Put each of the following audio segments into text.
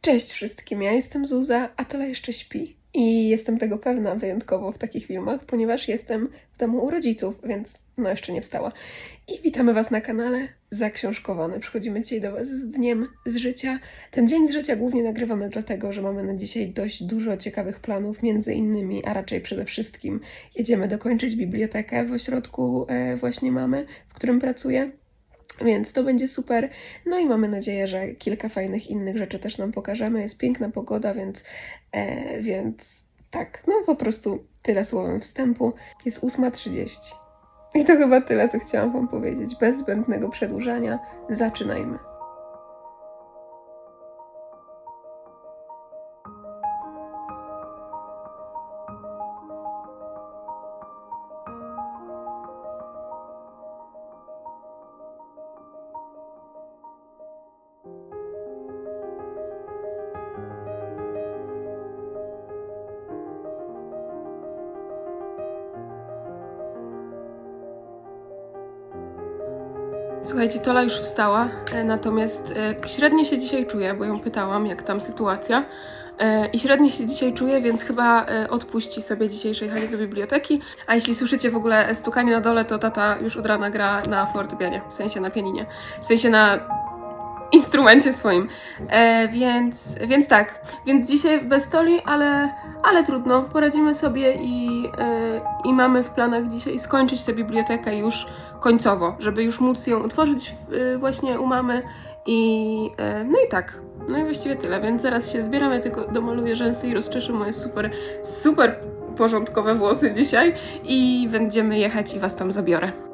Cześć wszystkim, ja jestem Zuza, a Tola jeszcze śpi. I jestem tego pewna wyjątkowo w takich filmach, ponieważ jestem w domu u rodziców, więc no jeszcze nie wstała. I witamy Was na kanale Zaksiążkowany. Przychodzimy dzisiaj do Was z dniem z życia. Ten dzień z życia głównie nagrywamy dlatego, że mamy na dzisiaj dość dużo ciekawych planów, między innymi, a raczej przede wszystkim jedziemy dokończyć bibliotekę w ośrodku e, właśnie mamy, w którym pracuję. Więc to będzie super. No i mamy nadzieję, że kilka fajnych innych rzeczy też nam pokażemy. Jest piękna pogoda, więc, e, więc tak, no po prostu tyle słowem wstępu. Jest 8.30. I to chyba tyle, co chciałam Wam powiedzieć. Bez zbędnego przedłużania, zaczynajmy. Słuchajcie, Tola już wstała, e, natomiast e, średnio się dzisiaj czuję, bo ją pytałam, jak tam sytuacja. E, I średnio się dzisiaj czuję, więc chyba odpuści sobie dzisiejsze jechanie do biblioteki. A jeśli słyszycie w ogóle stukanie na dole, to tata już od rana gra na fortepianie, w sensie na pianinie, w sensie na instrumencie swoim. E, więc, więc tak, więc dzisiaj bez Toli, ale, ale trudno, poradzimy sobie i, e, i mamy w planach dzisiaj skończyć tę bibliotekę już końcowo, żeby już móc ją otworzyć y, właśnie u mamy i y, no i tak. No i właściwie tyle, więc zaraz się zbieramy, tylko domaluję rzęsy i rozczeszę moje super, super porządkowe włosy dzisiaj i będziemy jechać i was tam zabiorę.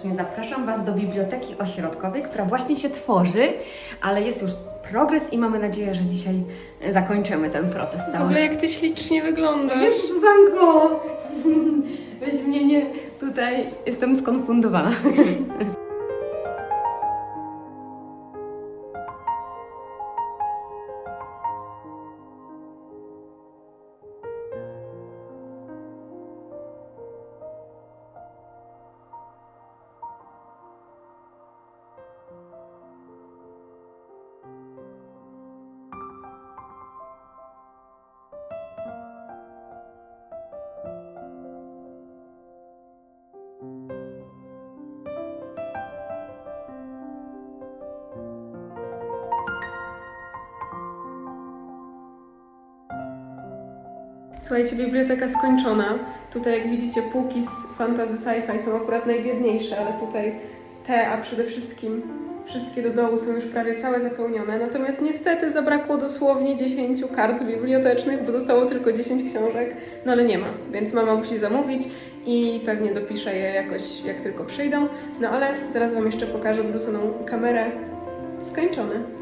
Serdecznie zapraszam Was do biblioteki ośrodkowej, która właśnie się tworzy, ale jest już progres i mamy nadzieję, że dzisiaj zakończymy ten proces W cały. ogóle jak ty ślicznie wyglądasz. Wiesz, Zuzanko! Weź mnie nie, tutaj jestem skonfundowana. Słuchajcie, biblioteka skończona. Tutaj jak widzicie półki z fantasy sci-fi są akurat najbiedniejsze, ale tutaj te, a przede wszystkim wszystkie do dołu są już prawie całe zapełnione. Natomiast niestety zabrakło dosłownie 10 kart bibliotecznych, bo zostało tylko 10 książek, no ale nie ma, więc mama musi zamówić i pewnie dopiszę je jakoś jak tylko przyjdą. No ale zaraz Wam jeszcze pokażę odwróconą kamerę. Skończone.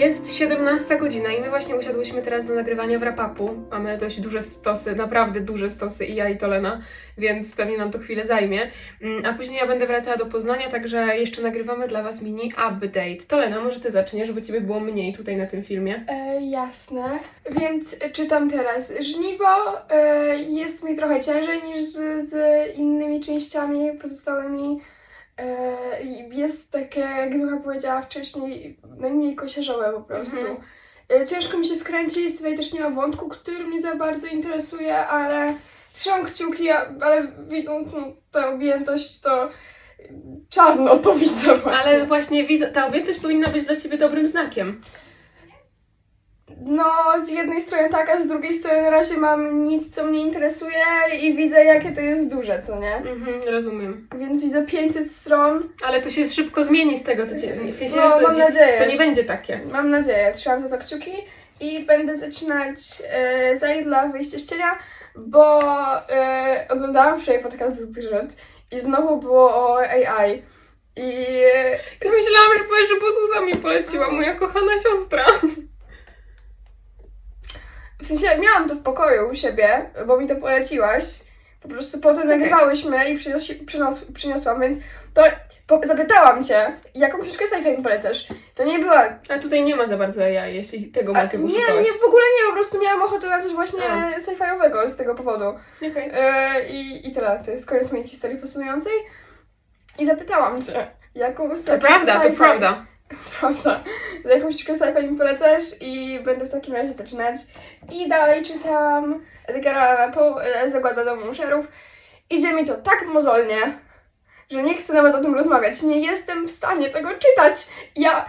Jest 17 godzina i my właśnie usiadłyśmy teraz do nagrywania w rapapu. Mamy dość duże stosy, naprawdę duże stosy i ja i Tolena, więc pewnie nam to chwilę zajmie. Mm, A później ja będę wracała do Poznania, także jeszcze nagrywamy dla Was mini update. Tolena, może Ty zaczniesz, żeby Ciebie było mniej tutaj na tym filmie. E, jasne, więc czytam teraz. Żniwo e, jest mi trochę ciężej niż z, z innymi częściami pozostałymi. E, jest takie, jak Ducha powiedziała wcześniej, najmniej kosiarzowe po prostu. Mhm. E, ciężko mi się wkręcić, tutaj też nie ma wątku, który mnie za bardzo interesuje, ale trzymam kciuki, ale widząc no, tę objętość, to czarno to widzę właśnie. Ale właśnie widzę, ta objętość powinna być dla Ciebie dobrym znakiem. No, z jednej strony tak, a z drugiej strony na razie mam nic, co mnie interesuje i widzę, jakie to jest duże, co nie? Mhm, rozumiem. Więc widzę 500 stron. Ale to się szybko zmieni z tego, co Cię... W sensie, No, że mam nadzieję. to nie będzie takie. Mam nadzieję, trzymam za to kciuki i będę zaczynać e, zanim dla wyjścia z cienia, bo e, oglądałam wczoraj podcast z Grzyt i znowu było o AI. I Ja myślałam, że powiesz, że Bozuza mi poleciła, moja kochana siostra. W sensie miałam to w pokoju u siebie, bo mi to poleciłaś. Po prostu potem nagrywałyśmy i przynosi, przynos, przyniosłam, więc to po, zapytałam cię, jaką książkę sci-fi mi polecasz. To nie była A tutaj nie ma za bardzo AI, jeśli tego A, motywu nie, szukałaś. nie, w ogóle nie, po prostu miałam ochotę na coś właśnie sci-fiowego z tego powodu. Okej. E, i, I tyle, to jest koniec mojej historii fascynującej. I zapytałam cię, jaką To prawda, to prawda. Prawda. Za jakąś książkę mi polecasz i będę w takim razie zaczynać. I dalej czytam Edgara e, Zagłada Domu Muszerów. Idzie mi to tak mozolnie, że nie chcę nawet o tym rozmawiać. Nie jestem w stanie tego czytać. Ja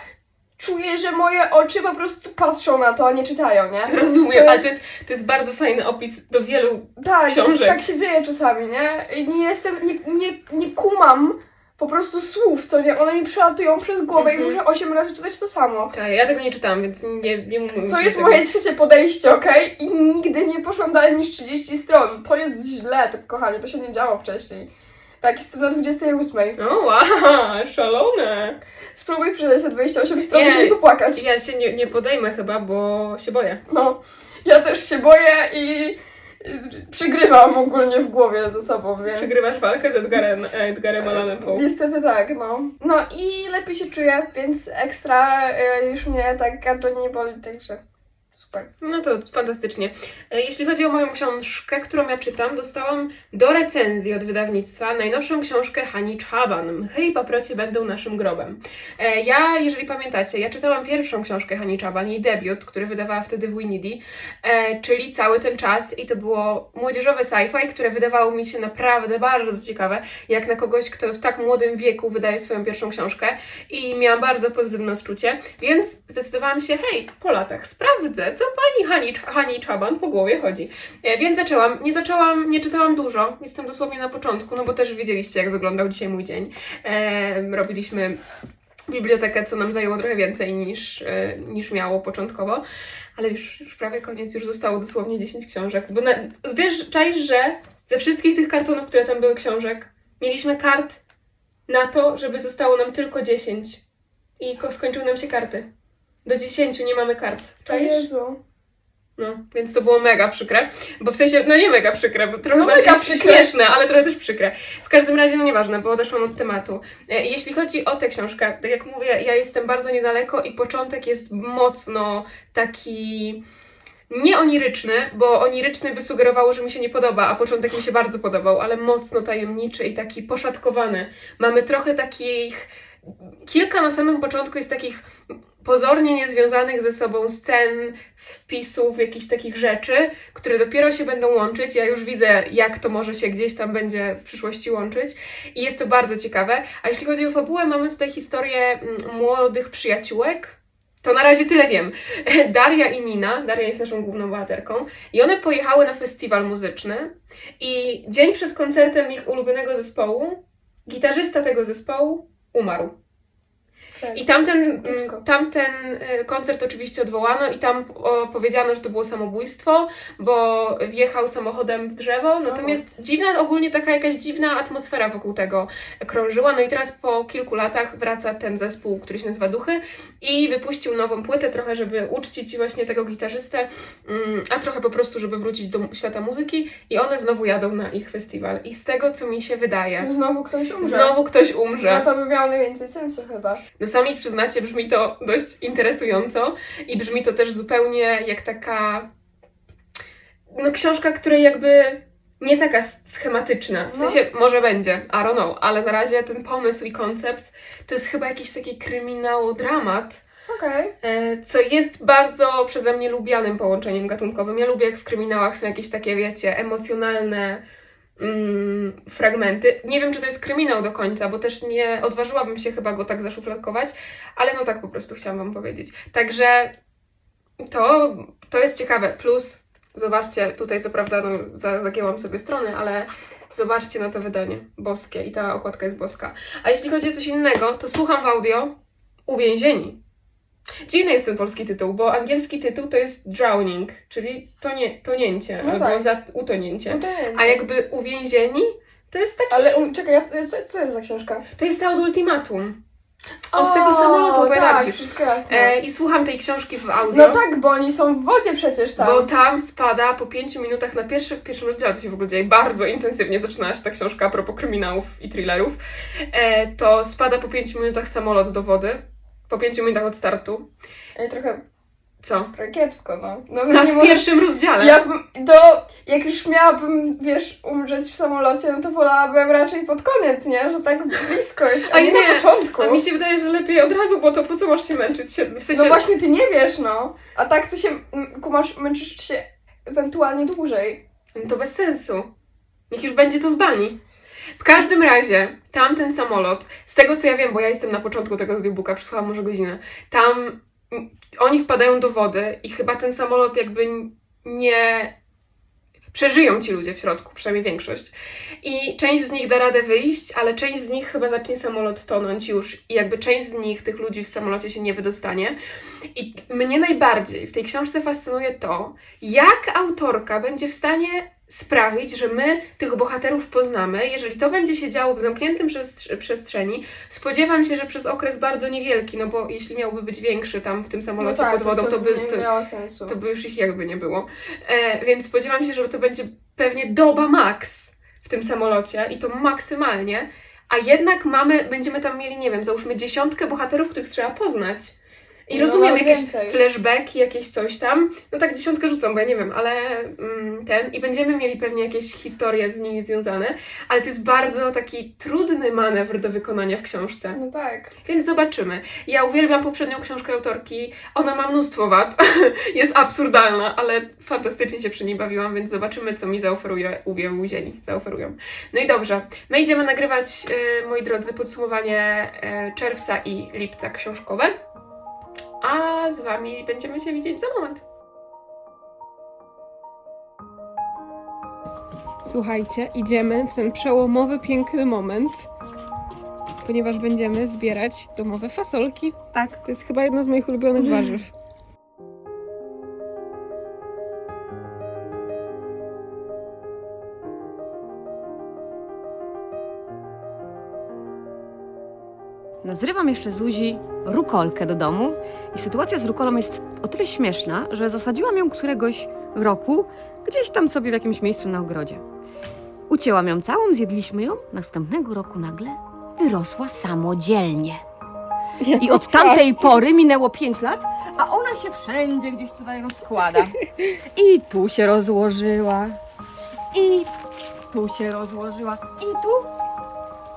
czuję, że moje oczy po prostu patrzą na to, a nie czytają, nie? Rozumiem, To ale to jest, to jest bardzo fajny opis do wielu. Tak, książek. tak się dzieje czasami, nie? Nie jestem, nie, nie, nie kumam po prostu słów, co nie? One mi przelatują przez głowę Mhm. i muszę osiem razy czytać to samo. Czekaj, ja tego nie czytałam, więc nie, nie mówię To jest moje trzecie podejście, okej? I nigdy nie poszłam dalej niż 30 stron. To jest źle, to kochanie, to się nie działo wcześniej. Tak, jestem na 28. O, wow, szalone. Spróbuj przeczytać te 28 stron Nie. i się nie popłakać. Ja się nie, nie podejmę chyba, bo się boję. No, ja też się boję i przegrywam ogólnie w głowie ze sobą, więc... Przegrywasz walkę z Edgarem, Edgarem Allanem Poe. Niestety tak, no. No i lepiej się czuję, więc ekstra y, już mnie tak gardło nie boli, także super. No to fantastycznie. E, Jeśli chodzi o moją książkę, którą ja czytam, dostałam do recenzji od wydawnictwa najnowszą książkę Hani Czaban. Mchy i paprocie będą naszym grobem. E, Ja, jeżeli pamiętacie, ja czytałam pierwszą książkę Hani Czaban, jej debiut, który wydawała wtedy w Winidi, e, czyli cały ten czas i to było młodzieżowe sci-fi, które wydawało mi się naprawdę bardzo ciekawe, jak na kogoś, kto w tak młodym wieku wydaje swoją pierwszą książkę i miałam bardzo pozytywne odczucie, więc zdecydowałam się, hej, po latach sprawdzę, co pani Hani, Hani Czaban po głowie chodzi. E, Więc zaczęłam, nie zaczęłam, nie czytałam dużo, jestem dosłownie na początku, no bo też widzieliście, jak wyglądał dzisiaj mój dzień. E, robiliśmy bibliotekę, co nam zajęło trochę więcej niż, e, niż miało początkowo, ale już, już prawie koniec, już zostało dosłownie 10 książek, bo na, wiesz, czaisz, że ze wszystkich tych kartonów, które tam były książek, mieliśmy kart na to, żeby zostało nam tylko 10 i ko- skończyły nam się karty. Do 10 nie mamy kart. O Czaisz? Jezu. No, więc to było mega przykre, bo w sensie, no nie mega przykre, bo trochę No bardziej mega przykre. śmieszne, ale trochę też przykre. W każdym razie, no nieważne, bo odeszłam od tematu. E, Jeśli chodzi o tę książkę, tak jak mówię, ja jestem bardzo niedaleko i początek jest mocno taki nie oniryczny, bo oniryczny by sugerowało, że mi się nie podoba, a początek mi się bardzo podobał, ale mocno tajemniczy i taki poszatkowany. Mamy trochę takich, kilka na samym początku jest takich pozornie niezwiązanych ze sobą scen, wpisów, jakichś takich rzeczy, które dopiero się będą łączyć. Ja już widzę, jak to może się gdzieś tam będzie w przyszłości łączyć i jest to bardzo ciekawe. A jeśli chodzi o fabułę, mamy tutaj historię mm, młodych przyjaciółek. To na razie tyle wiem. Daria i Nina, Daria jest naszą główną bohaterką, i one pojechały na festiwal muzyczny. I dzień przed koncertem ich ulubionego zespołu, gitarzysta tego zespołu umarł. Tak. I tamten, mm, tamten y, koncert oczywiście odwołano i tam powiedziano, że to było samobójstwo, bo wjechał samochodem w drzewo. Natomiast dziwna, ogólnie taka jakaś dziwna atmosfera wokół tego krążyła. No i teraz po kilku latach wraca ten zespół, który się nazywa Duchy i wypuścił nową płytę trochę, żeby uczcić właśnie tego gitarzystę, mm, a trochę po prostu, żeby wrócić do świata muzyki i one znowu jadą na ich festiwal. I z tego, co mi się wydaje, Znowu ktoś umrze. znowu ktoś umrze. No to by miało najwięcej sensu chyba. No sami przyznacie, brzmi to dość interesująco i brzmi to też zupełnie jak taka no książka, której jakby nie taka schematyczna. W No. sensie może będzie, I don't know, ale na razie ten pomysł i koncept to jest chyba jakiś taki kryminał, dramat, Okej. e, co jest bardzo przeze mnie lubianym połączeniem gatunkowym. Ja lubię jak w kryminałach są jakieś takie, wiecie, emocjonalne mm, fragmenty. Nie wiem, czy to jest kryminał do końca, bo też nie odważyłabym się chyba go tak zaszufladkować, ale no tak po prostu chciałam Wam powiedzieć. Także to, to jest ciekawe. Plus, zobaczcie, tutaj co prawda no, za- zagięłam sobie strony, ale zobaczcie na to wydanie boskie i ta okładka jest boska. A jeśli chodzi o coś innego, to słucham w audio Uwięzieni. Dziwny jest ten polski tytuł, bo angielski tytuł to jest drowning, czyli tonie, tonięcie No albo tak. za, utonięcie. A jakby uwięzieni, to jest taki, Ale um, czekaj, ja, co, co jest za książka? to jest ta od ultimatum. Od O, tego samolotu. Tak, wszystko jasne. E, I słucham tej książki w audio. no tak, bo oni są w wodzie przecież tam. Bo tam spada po pięciu minutach na pierwszy, w pierwszym rozdziale to się w ogóle dzieje bardzo intensywnie, zaczynała się ta książka a propos kryminałów i thrillerów, e, to spada po pięciu minutach samolot do wody, po pięciu minutach od startu. Ej, trochę, Co? trochę kiepsko, no. no Na, nie w pierwszym rozdziale. Jakbym, to jak już miałabym, wiesz, umrzeć w samolocie, no to wolałabym raczej pod koniec, nie? Że tak blisko a, nie, na początku. A mi się wydaje, że lepiej od razu, bo to po co masz się męczyć? Się, w sensie, No właśnie, ty nie wiesz, no. A tak to się, m, kumasz, męczysz się ewentualnie dłużej. No to bez sensu. Niech już będzie to z bani. W każdym razie, tamten samolot, z tego co ja wiem, bo ja jestem na początku tego audiobooka, przesłuchałam może godzinę, tam oni wpadają do wody i chyba ten samolot jakby nie przeżyją ci ludzie w środku, przynajmniej większość. I część z nich da radę wyjść, ale część z nich chyba zacznie samolot tonąć już i jakby część z nich, tych ludzi w samolocie się nie wydostanie. I mnie najbardziej w tej książce fascynuje to, jak autorka będzie w stanie sprawić, że my tych bohaterów poznamy, jeżeli to będzie się działo w zamkniętym przest- przestrzeni. Spodziewam się, że przez okres bardzo niewielki, no bo jeśli miałby być większy tam w tym samolocie no tak, pod wodą, to, by nie to, miało sensu. to by już ich jakby nie było. E, więc spodziewam się, że to będzie pewnie doba max w tym samolocie i to maksymalnie, a jednak mamy, będziemy tam mieli, nie wiem, załóżmy dziesiątkę bohaterów, których trzeba poznać. I No, rozumiem jakieś więcej. flashbacki, jakieś coś tam. No tak dziesiątkę rzucą, bo ja nie wiem, ale mm, ten. I będziemy mieli pewnie jakieś historie z nimi związane, ale to jest bardzo taki trudny manewr do wykonania w książce. No tak. Więc zobaczymy. Ja uwielbiam poprzednią książkę autorki. Ona ma mnóstwo wad. Jest absurdalna, ale fantastycznie się przy niej bawiłam, więc zobaczymy, co mi zaoferuje uwielbieni. Zaoferują. No i dobrze. My idziemy nagrywać, y, moi drodzy, podsumowanie y, czerwca i lipca książkowe. A z Wami będziemy się widzieć za moment. Słuchajcie, idziemy w ten przełomowy, piękny moment, ponieważ będziemy zbierać domowe fasolki. Tak. To jest chyba jedno z moich ulubionych warzyw. Nazrywam jeszcze Zuzi rukolkę do domu i sytuacja z rukolą jest o tyle śmieszna, że zasadziłam ją któregoś roku gdzieś tam sobie w jakimś miejscu na ogrodzie. Ucięłam ją całą, zjedliśmy ją, następnego roku nagle wyrosła samodzielnie. I od tamtej pory minęło 5 lat, a ona się wszędzie gdzieś tutaj rozkłada. I tu się rozłożyła, i tu się rozłożyła, i tu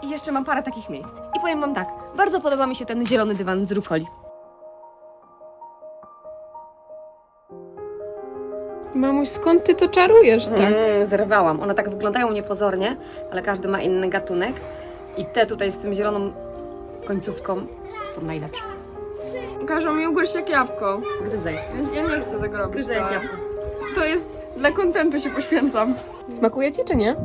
i jeszcze mam parę takich miejsc. I powiem Wam tak, bardzo podoba mi się ten zielony dywan z rukoli. Mamuś, skąd ty to czarujesz tak? Mm, zerwałam. One tak wyglądają niepozornie, ale każdy ma inny gatunek. I te tutaj z tym zieloną końcówką są najlepsze. Każą mi ugryźć jak jabłko. Gryzej. Ja, ja nie chcę tego robić. Gryzej jak jabłko. To jest dla kontentu się poświęcam. Smakuje ci czy nie?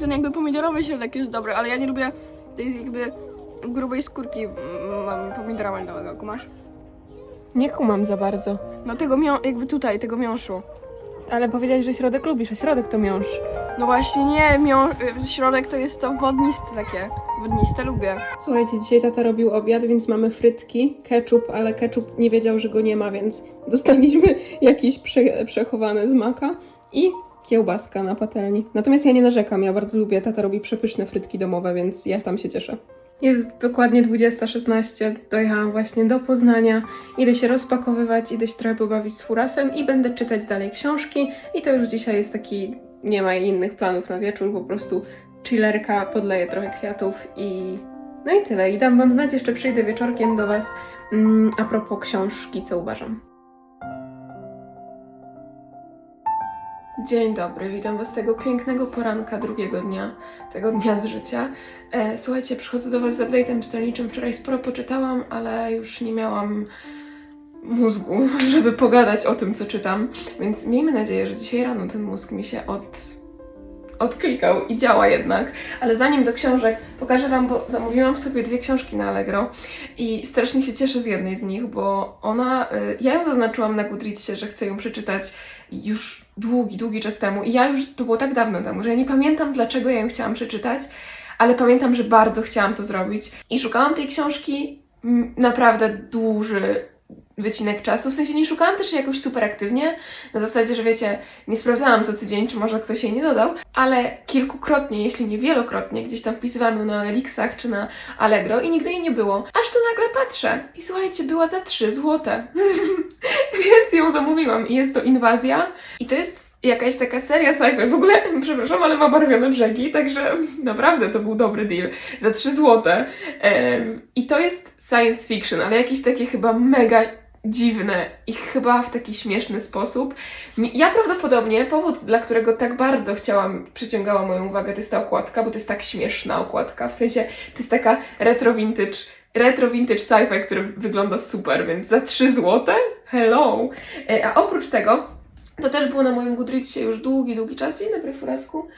Ten jakby pomidorowy środek jest dobry, ale ja nie lubię tej jakby grubej skórki mam pomidora meldowego, kumasz? Nie kumam za bardzo. No tego mią- jakby tutaj, tego miąższu. Ale powiedziałeś, że środek lubisz, a środek to miąższ. No właśnie nie, mią- y, środek to jest to wodniste takie. Wodniste lubię. Słuchajcie, dzisiaj tata robił obiad, więc mamy frytki, ketchup, ale ketchup nie wiedział, że go nie ma, więc dostaliśmy jakiś prze, przechowany z maka i kiełbaska na patelni. Natomiast ja nie narzekam, ja bardzo lubię, tata robi przepyszne frytki domowe, więc ja tam się cieszę. Jest dokładnie 20.16, dojechałam właśnie do Poznania, idę się rozpakowywać, idę się trochę pobawić z furasem i będę czytać dalej książki i to już dzisiaj jest taki, nie ma innych planów na wieczór, po prostu chillerka, podleję trochę kwiatów i no i tyle. I dam Wam znać, jeszcze przyjdę wieczorkiem do Was mm, a propos książki, co uważam. Dzień dobry, witam Was tego pięknego poranka drugiego dnia, tego dnia z życia. E, słuchajcie, przychodzę do Was z update'em czytelniczym. Wczoraj sporo poczytałam, ale już nie miałam mózgu, żeby pogadać o tym, co czytam. Więc miejmy nadzieję, że dzisiaj rano ten mózg mi się od... odklikał i działa jednak. Ale zanim do książek, pokażę Wam, bo zamówiłam sobie dwie książki na Allegro i strasznie się cieszę z jednej z nich, bo ona, y, ja ją zaznaczyłam na Goodreadsie, że chcę ją przeczytać już długi, długi czas temu i ja już, to było tak dawno temu, że ja nie pamiętam dlaczego ja ją chciałam przeczytać, ale pamiętam, że bardzo chciałam to zrobić i szukałam tej książki naprawdę duży wycinek czasu. W sensie nie szukałam też jakoś super aktywnie, na zasadzie, że wiecie, nie sprawdzałam co tydzień, czy może ktoś jej nie dodał, ale kilkukrotnie, jeśli nie wielokrotnie, gdzieś tam wpisywałam ją na Elixach czy na Allegro i nigdy jej nie było. Aż tu nagle patrzę i słuchajcie, była za 3 złote. Więc ją zamówiłam i jest to inwazja. I to jest jakaś taka seria sci-fi. W ogóle, przepraszam, ale ma barwione brzegi, także naprawdę to był dobry deal. Za 3 złote. Em, I to jest science fiction, ale jakieś takie chyba mega dziwne i chyba w taki śmieszny sposób. Ja prawdopodobnie powód, dla którego tak bardzo chciałam, przyciągała moją uwagę, to jest ta okładka, bo to jest tak śmieszna okładka. W sensie to jest taka retro vintage, retro vintage sci-fi, który wygląda super, więc za 3 złote? Hello! E, A oprócz tego, to też było na moim Goodreadsie już długi, długi czas. Dzień dobry, Furasku.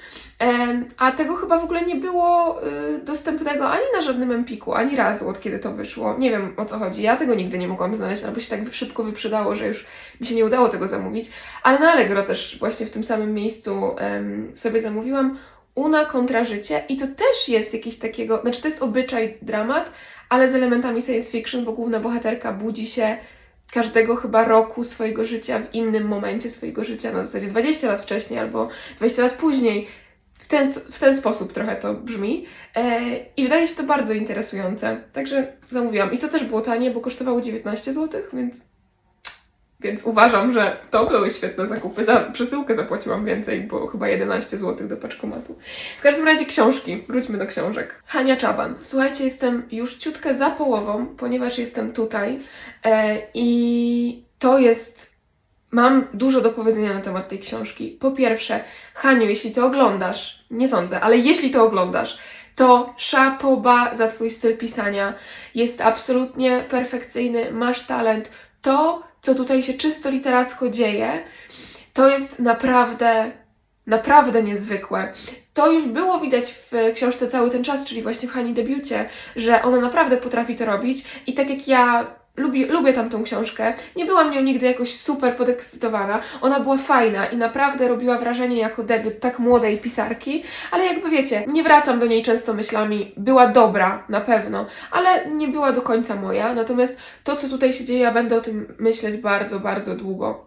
A tego chyba w ogóle nie było y, dostępnego ani na żadnym Empiku, ani razu od kiedy to wyszło. Nie wiem o co chodzi. Ja tego nigdy nie mogłam znaleźć, albo się tak szybko wyprzedało, że już mi się nie udało tego zamówić. Ale na Allegro też właśnie w tym samym miejscu sobie zamówiłam. Una kontra życie i to też jest jakiś takiego, znaczy to jest obyczaj dramat, ale z elementami science fiction, bo główna bohaterka budzi się każdego chyba roku swojego życia w innym momencie swojego życia, na zasadzie 20 lat wcześniej albo 20 lat później. W ten, w ten sposób trochę to brzmi. E, I wydaje się to bardzo interesujące. Także zamówiłam. I to też było tanie, bo kosztowało 19 zł, więc. Więc uważam, że to były świetne zakupy. Za przesyłkę zapłaciłam więcej, bo chyba 11 zł do paczkomatu. W każdym razie książki. Wróćmy do książek. Hania Czaban. Słuchajcie, jestem już ciutkę za połową, ponieważ jestem tutaj. E, I to jest. Mam dużo do powiedzenia na temat tej książki. Po pierwsze, Haniu, jeśli to oglądasz, nie sądzę, ale jeśli to oglądasz, to szapoba za Twój styl pisania. Jest absolutnie perfekcyjny, masz talent. To, co tutaj się czysto literacko dzieje, to jest naprawdę, naprawdę niezwykłe. To już było widać w książce cały ten czas, czyli właśnie w Hani debiucie, że ona naprawdę potrafi to robić i tak jak ja lubię, lubię tamtą książkę, nie byłam nią nigdy jakoś super podekscytowana, ona była fajna i naprawdę robiła wrażenie jako debiut tak młodej pisarki, ale jakby wiecie, nie wracam do niej często myślami, była dobra na pewno, ale nie była do końca moja, natomiast to, co tutaj się dzieje, ja będę o tym myśleć bardzo, bardzo długo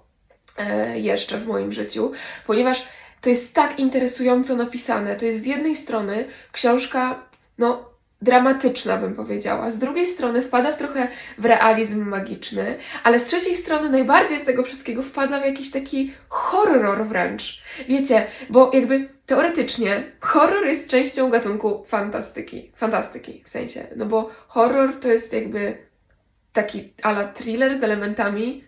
e, jeszcze w moim życiu, ponieważ to jest tak interesująco napisane. To jest z jednej strony książka, no, dramatyczna, bym powiedziała. Z drugiej strony wpada w trochę w realizm magiczny, ale z trzeciej strony najbardziej z tego wszystkiego wpada w jakiś taki horror wręcz. Wiecie, bo jakby teoretycznie horror jest częścią gatunku fantastyki. Fantastyki w sensie, no bo horror to jest jakby taki ala thriller z elementami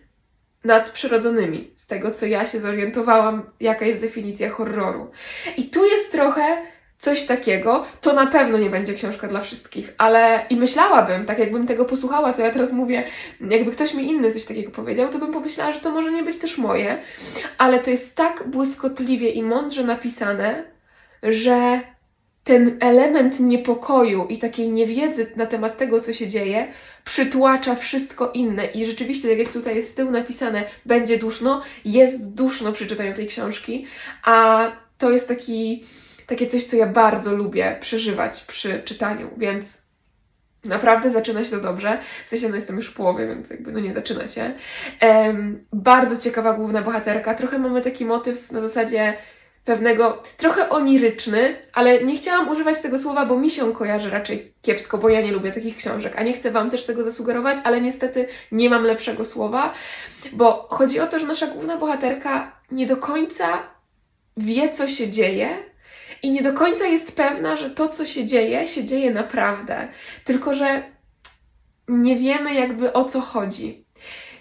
nadprzyrodzonymi, z tego co ja się zorientowałam, jaka jest definicja horroru. I tu jest trochę coś takiego, to na pewno nie będzie książka dla wszystkich, ale i myślałabym, tak jakbym tego posłuchała, co ja teraz mówię, jakby ktoś mi inny coś takiego powiedział, to bym pomyślała, że to może nie być też moje, ale to jest tak błyskotliwie i mądrze napisane, że ten element niepokoju i takiej niewiedzy na temat tego, co się dzieje, przytłacza wszystko inne. I rzeczywiście, tak jak tutaj jest z tyłu napisane, będzie duszno, jest duszno przy czytaniu tej książki, a to jest taki, takie coś, co ja bardzo lubię przeżywać przy czytaniu, więc naprawdę zaczyna się to dobrze. W sensie, no jestem już w połowie, więc jakby no nie zaczyna się. Em, bardzo ciekawa główna bohaterka. Trochę mamy taki motyw na zasadzie pewnego, trochę oniryczny, ale nie chciałam używać tego słowa, bo mi się kojarzy raczej kiepsko, bo ja nie lubię takich książek, a nie chcę Wam też tego zasugerować, ale niestety nie mam lepszego słowa, bo chodzi o to, że nasza główna bohaterka nie do końca wie, co się dzieje i nie do końca jest pewna, że to, co się dzieje, się dzieje naprawdę, tylko że nie wiemy jakby o co chodzi.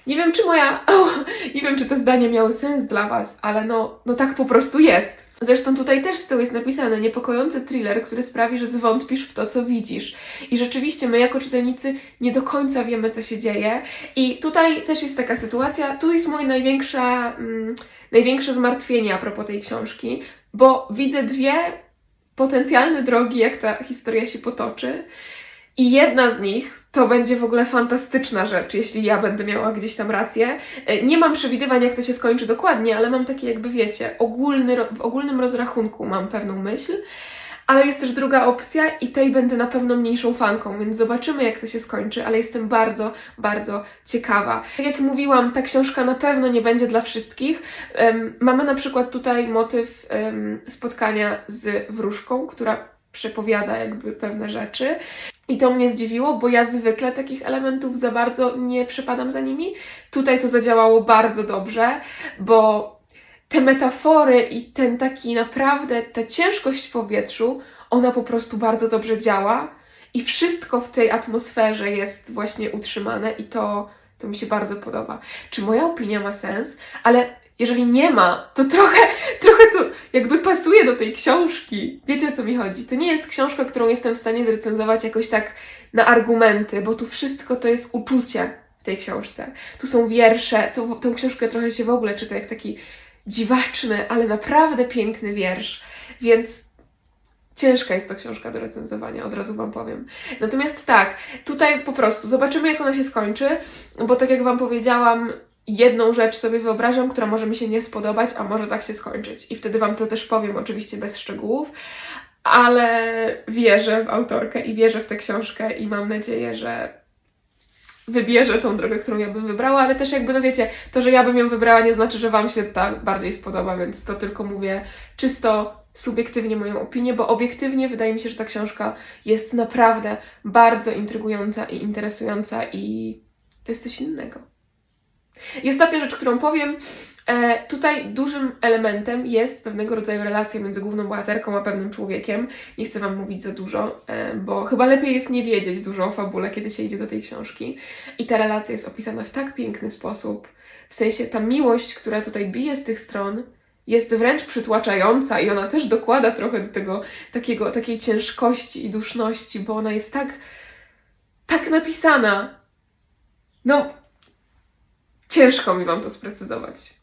Nie wiem, czy moja. Nie wiem, czy te zdania miały sens dla Was, ale no, no tak po prostu jest. Zresztą tutaj też z tyłu jest napisane niepokojący thriller, który sprawi, że zwątpisz w to, co widzisz. I rzeczywiście my jako czytelnicy nie do końca wiemy, co się dzieje. I tutaj też jest taka sytuacja, tu jest moje największa, mm, największe zmartwienie a propos tej książki, bo widzę dwie potencjalne drogi, jak ta historia się potoczy. I jedna z nich to będzie w ogóle fantastyczna rzecz, jeśli ja będę miała gdzieś tam rację. E, Nie mam przewidywań, jak to się skończy dokładnie, ale mam takie, jakby wiecie, ogólny, w ogólnym rozrachunku mam pewną myśl. Ale jest też druga opcja i tej będę na pewno mniejszą fanką, więc zobaczymy jak to się skończy, ale jestem bardzo, bardzo ciekawa. Tak jak mówiłam, ta książka na pewno nie będzie dla wszystkich. Mamy na przykład tutaj motyw spotkania z wróżką, która przepowiada jakby pewne rzeczy. I to mnie zdziwiło, bo ja zwykle takich elementów za bardzo nie przepadam za nimi. Tutaj to zadziałało bardzo dobrze, bo te metafory i ten taki naprawdę, ta ciężkość w powietrzu, ona po prostu bardzo dobrze działa i wszystko w tej atmosferze jest właśnie utrzymane i to, to mi się bardzo podoba. Czy moja opinia ma sens? Ale jeżeli nie ma, to trochę, trochę to jakby pasuje do tej książki. Wiecie o co mi chodzi? To nie jest książka, którą jestem w stanie zrecenzować jakoś tak na argumenty, bo tu wszystko to jest uczucie w tej książce. Tu są wiersze, tu, tą książkę trochę się w ogóle czyta jak taki dziwaczny, ale naprawdę piękny wiersz, więc ciężka jest to książka do recenzowania, od razu Wam powiem. Natomiast tak, tutaj po prostu zobaczymy, jak ona się skończy, bo tak jak Wam powiedziałam, jedną rzecz sobie wyobrażam, która może mi się nie spodobać, a może tak się skończyć. I wtedy Wam to też powiem, oczywiście bez szczegółów, ale wierzę w autorkę i wierzę w tę książkę i mam nadzieję, że wybierze tą drogę, którą ja bym wybrała, ale też jakby, no wiecie, to, że ja bym ją wybrała nie znaczy, że Wam się ta bardziej spodoba, więc to tylko mówię czysto subiektywnie moją opinię, bo obiektywnie wydaje mi się, że ta książka jest naprawdę bardzo intrygująca i interesująca i to jest coś innego. I ostatnia rzecz, którą powiem, e, tutaj dużym elementem jest pewnego rodzaju relacja między główną bohaterką a pewnym człowiekiem. Nie chcę Wam mówić za dużo, e, bo chyba lepiej jest nie wiedzieć dużo o fabule, kiedy się idzie do tej książki. I ta relacja jest opisana w tak piękny sposób. W sensie ta miłość, która tutaj bije z tych stron, jest wręcz przytłaczająca i ona też dokłada trochę do tego takiego, takiej ciężkości i duszności, bo ona jest tak, tak napisana. No, ciężko mi Wam to sprecyzować.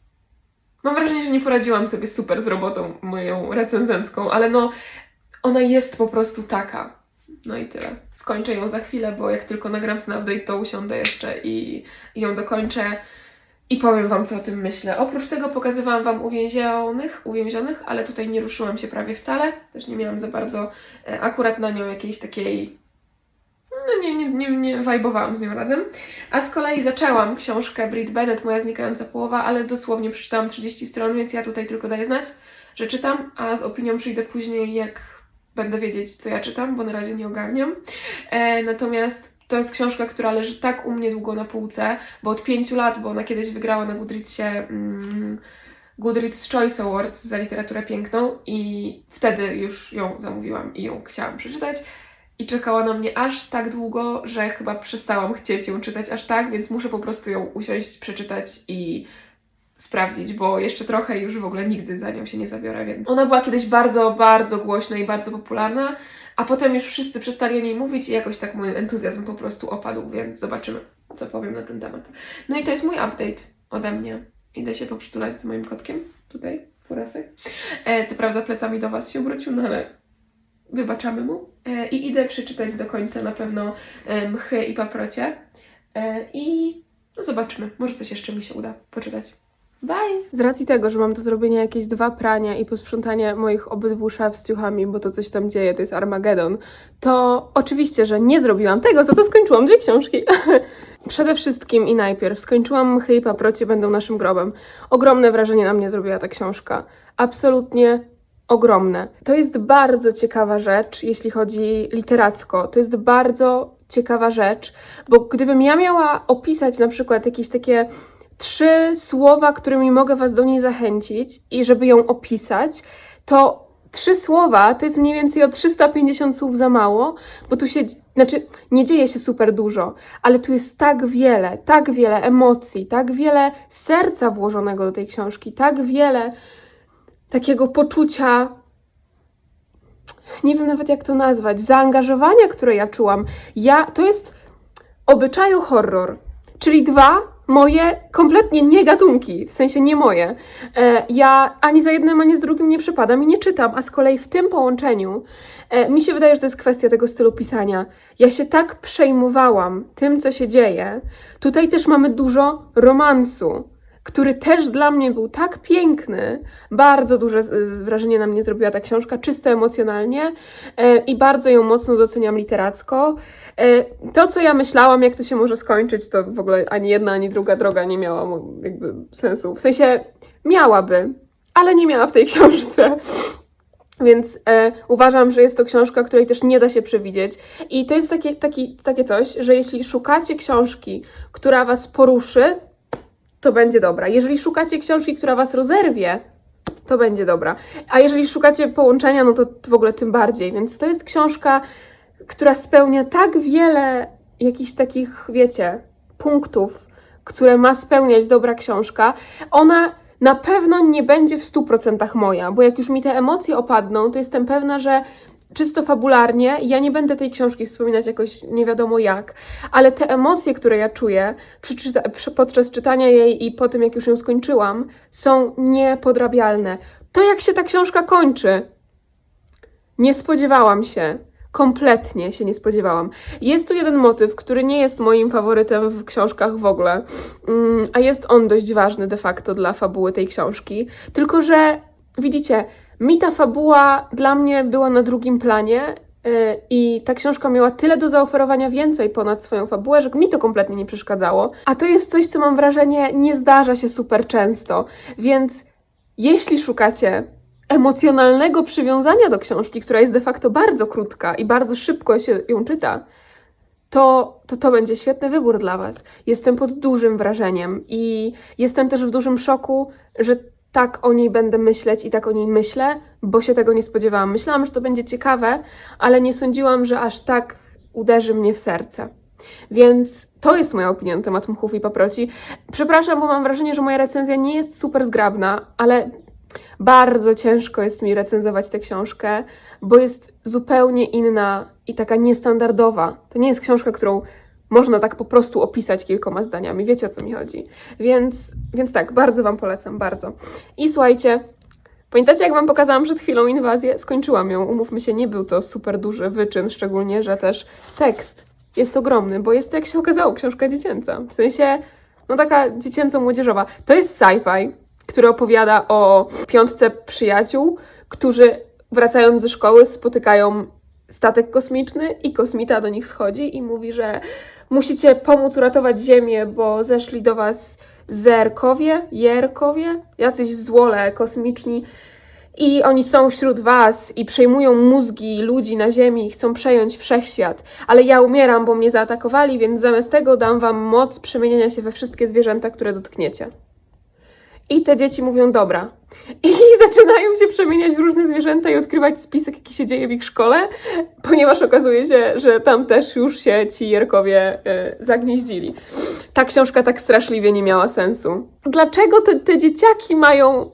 Mam wrażenie, że nie poradziłam sobie super z robotą moją recenzencką, ale no, ona jest po prostu taka. No i tyle. Skończę ją za chwilę, bo jak tylko nagram ten update, to usiądę jeszcze i, i ją dokończę i powiem Wam, co o tym myślę. Oprócz tego pokazywałam Wam uwięzionych, uwięzionych, ale tutaj nie ruszyłam się prawie wcale. Też nie miałam za bardzo e, akurat na nią jakiejś takiej. No nie, nie, nie, nie wajbowałam z nią razem. A z kolei zaczęłam książkę Brit Bennett, Moja znikająca połowa, ale dosłownie przeczytałam 30 stron, więc ja tutaj tylko daję znać, że czytam, a z opinią przyjdę później, jak będę wiedzieć, co ja czytam, bo na razie nie ogarniam. E, natomiast to jest książka, która leży tak u mnie długo na półce, bo od pięciu lat, bo ona kiedyś wygrała na Goodreadsie mm, Goodreads Choice Awards za literaturę piękną i wtedy już ją zamówiłam i ją chciałam przeczytać. I czekała na mnie aż tak długo, że chyba przestałam chcieć ją czytać aż tak, więc muszę po prostu ją usiąść, przeczytać i sprawdzić, bo jeszcze trochę już w ogóle nigdy za nią się nie zabiorę, więc ona była kiedyś bardzo, bardzo głośna i bardzo popularna, a potem już wszyscy przestali o niej mówić i jakoś tak mój entuzjazm po prostu opadł, więc zobaczymy, co powiem na ten temat. No i to jest mój update ode mnie. Idę się poprzytulać z moim kotkiem, tutaj, Furasek. E, co prawda plecami do Was się obrócił, no ale wybaczamy mu. E, I idę przeczytać do końca na pewno e, Mchy i Paprocie. E, I no zobaczymy, może coś jeszcze mi się uda poczytać. Bye! Z racji tego, że mam do zrobienia jakieś dwa prania i posprzątanie moich obydwu szaf z ciuchami, bo to coś tam dzieje, to jest Armagedon, to oczywiście, że nie zrobiłam tego, za to skończyłam dwie książki. Przede wszystkim i najpierw skończyłam Mchy i Paprocie będą naszym grobem. Ogromne wrażenie na mnie zrobiła ta książka. Absolutnie ogromne. To jest bardzo ciekawa rzecz, jeśli chodzi literacko. To jest bardzo ciekawa rzecz, bo gdybym ja miała opisać na przykład jakieś takie trzy słowa, którymi mogę Was do niej zachęcić i żeby ją opisać, to trzy słowa to jest mniej więcej o 350 słów za mało, bo tu się, znaczy nie dzieje się super dużo, ale tu jest tak wiele, tak wiele emocji, tak wiele serca włożonego do tej książki, tak wiele takiego poczucia, nie wiem nawet jak to nazwać, zaangażowania, które ja czułam. Ja, to jest obyczaju horror, czyli dwa moje kompletnie nie gatunki, w sensie nie moje. E, ja ani za jednym, ani z drugim nie przypadam i nie czytam, a z kolei w tym połączeniu e, mi się wydaje, że to jest kwestia tego stylu pisania. Ja się tak przejmowałam tym, co się dzieje. Tutaj też mamy dużo romansu. Który też dla mnie był tak piękny. Bardzo duże z- wrażenie na mnie zrobiła ta książka, czysto emocjonalnie e, i bardzo ją mocno doceniam literacko. E, To, co ja myślałam, jak to się może skończyć, to w ogóle ani jedna, ani druga droga nie miała jakby sensu. W sensie miałaby, ale nie miała w tej książce. Więc e, uważam, że jest to książka, której też nie da się przewidzieć. I to jest takie, taki, takie coś, że jeśli szukacie książki, która was poruszy, to będzie dobra. Jeżeli szukacie książki, która was rozerwie, to będzie dobra. A jeżeli szukacie połączenia, no to w ogóle tym bardziej. Więc to jest książka, która spełnia tak wiele jakichś takich, wiecie, punktów, które ma spełniać dobra książka. Ona na pewno nie będzie w 100% moja, bo jak już mi te emocje opadną, to jestem pewna, że czysto fabularnie ja nie będę tej książki wspominać jakoś nie wiadomo jak, ale te emocje, które ja czuję podczas czytania jej i po tym, jak już ją skończyłam, są niepodrabialne. To, jak się ta książka kończy, nie spodziewałam się. Kompletnie się nie spodziewałam. Jest tu jeden motyw, który nie jest moim faworytem w książkach w ogóle, mm, a jest on dość ważny de facto dla fabuły tej książki. Tylko, że widzicie, mi ta fabuła dla mnie była na drugim planie. yy, I ta książka miała tyle do zaoferowania więcej ponad swoją fabułę, że mi to kompletnie nie przeszkadzało. A to jest coś, co mam wrażenie nie zdarza się super często. Więc jeśli szukacie emocjonalnego przywiązania do książki, która jest de facto bardzo krótka i bardzo szybko się ją czyta, to, to to będzie świetny wybór dla Was. Jestem pod dużym wrażeniem i jestem też w dużym szoku, że tak o niej będę myśleć i tak o niej myślę, bo się tego nie spodziewałam. Myślałam, że to będzie ciekawe, ale nie sądziłam, że aż tak uderzy mnie w serce. Więc to jest moja opinia na temat mchów i paproci. Przepraszam, bo mam wrażenie, że moja recenzja nie jest super zgrabna, ale bardzo ciężko jest mi recenzować tę książkę, bo jest zupełnie inna i taka niestandardowa. To nie jest książka, którą można tak po prostu opisać kilkoma zdaniami. Wiecie o co mi chodzi. Więc, więc tak, bardzo Wam polecam, bardzo. I słuchajcie, pamiętacie jak Wam pokazałam przed chwilą inwazję? Skończyłam ją, umówmy się, nie był to super duży wyczyn, szczególnie, że też tekst jest ogromny, bo jest to, jak się okazało, książka dziecięca. W sensie, no taka dziecięco-młodzieżowa. To jest sci-fi, który opowiada o piątce przyjaciół, którzy wracając ze szkoły spotykają statek kosmiczny i kosmita do nich schodzi i mówi, że musicie pomóc uratować Ziemię, bo zeszli do was zerkowie, jerkowie, jacyś złole kosmiczni i oni są wśród was i przejmują mózgi ludzi na Ziemi i chcą przejąć wszechświat. Ale ja umieram, bo mnie zaatakowali, więc zamiast tego dam wam moc przemieniania się we wszystkie zwierzęta, które dotkniecie. I te dzieci mówią dobra. I zaczynają się przemieniać w różne zwierzęta i odkrywać spisek, jaki się dzieje w ich szkole, ponieważ okazuje się, że tam też już się ci Jerkowie y, zagnieździli. Ta książka tak straszliwie nie miała sensu. Dlaczego te, te dzieciaki mają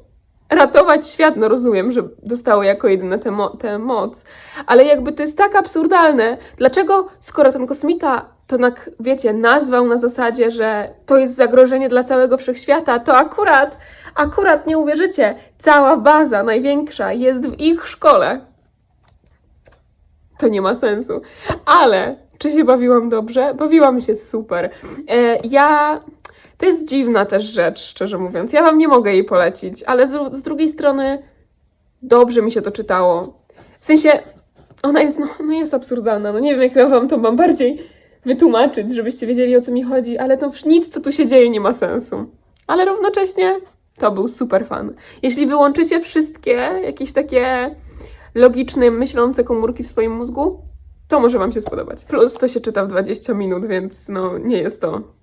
ratować świat? No rozumiem, że dostały jako jedyne tę mo- moc, ale jakby to jest tak absurdalne. Dlaczego, skoro ten kosmita to, nak, wiecie, nazwał na zasadzie, że to jest zagrożenie dla całego wszechświata, to akurat, akurat nie uwierzycie, cała baza największa jest w ich szkole. To nie ma sensu. Ale czy się bawiłam dobrze? Bawiłam się super. E, ja. To jest dziwna też rzecz, szczerze mówiąc. Ja Wam nie mogę jej polecić, ale z, z drugiej strony dobrze mi się to czytało. W sensie, ona jest, no, no jest absurdalna. No nie wiem, jak ja Wam to mam bardziej wytłumaczyć, żebyście wiedzieli o co mi chodzi, ale to nic, co tu się dzieje, nie ma sensu. Ale równocześnie to był super fan. Jeśli wyłączycie wszystkie jakieś takie logiczne, myślące komórki w swoim mózgu, to może Wam się spodobać. Plus to się czyta w 20 minut, więc no nie jest to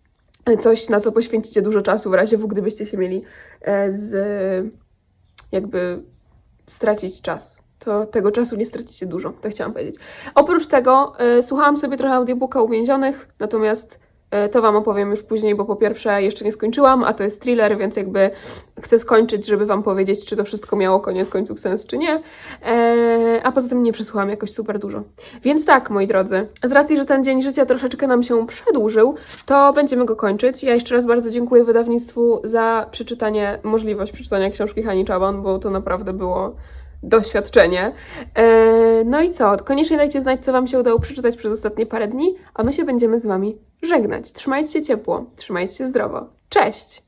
coś, na co poświęcicie dużo czasu w razie W, gdybyście się mieli e, z jakby stracić czas. To tego czasu nie stracicie dużo, to chciałam powiedzieć. Oprócz tego e, słuchałam sobie trochę audiobooka Uwięzionych, natomiast to Wam opowiem już później, bo po pierwsze jeszcze nie skończyłam, a to jest thriller, więc jakby chcę skończyć, żeby Wam powiedzieć, czy to wszystko miało koniec końców sens, czy nie. E, a poza tym nie przesłuchałam jakoś super dużo. Więc tak, moi drodzy, z racji, że ten dzień życia troszeczkę nam się przedłużył, to będziemy go kończyć. Ja jeszcze raz bardzo dziękuję wydawnictwu za przeczytanie, możliwość przeczytania książki Hani Czaban, bo to naprawdę było doświadczenie. E, No i co? Koniecznie dajcie znać, co Wam się udało przeczytać przez ostatnie parę dni, a my się będziemy z Wami żegnać. Trzymajcie się ciepło, trzymajcie się zdrowo. Cześć!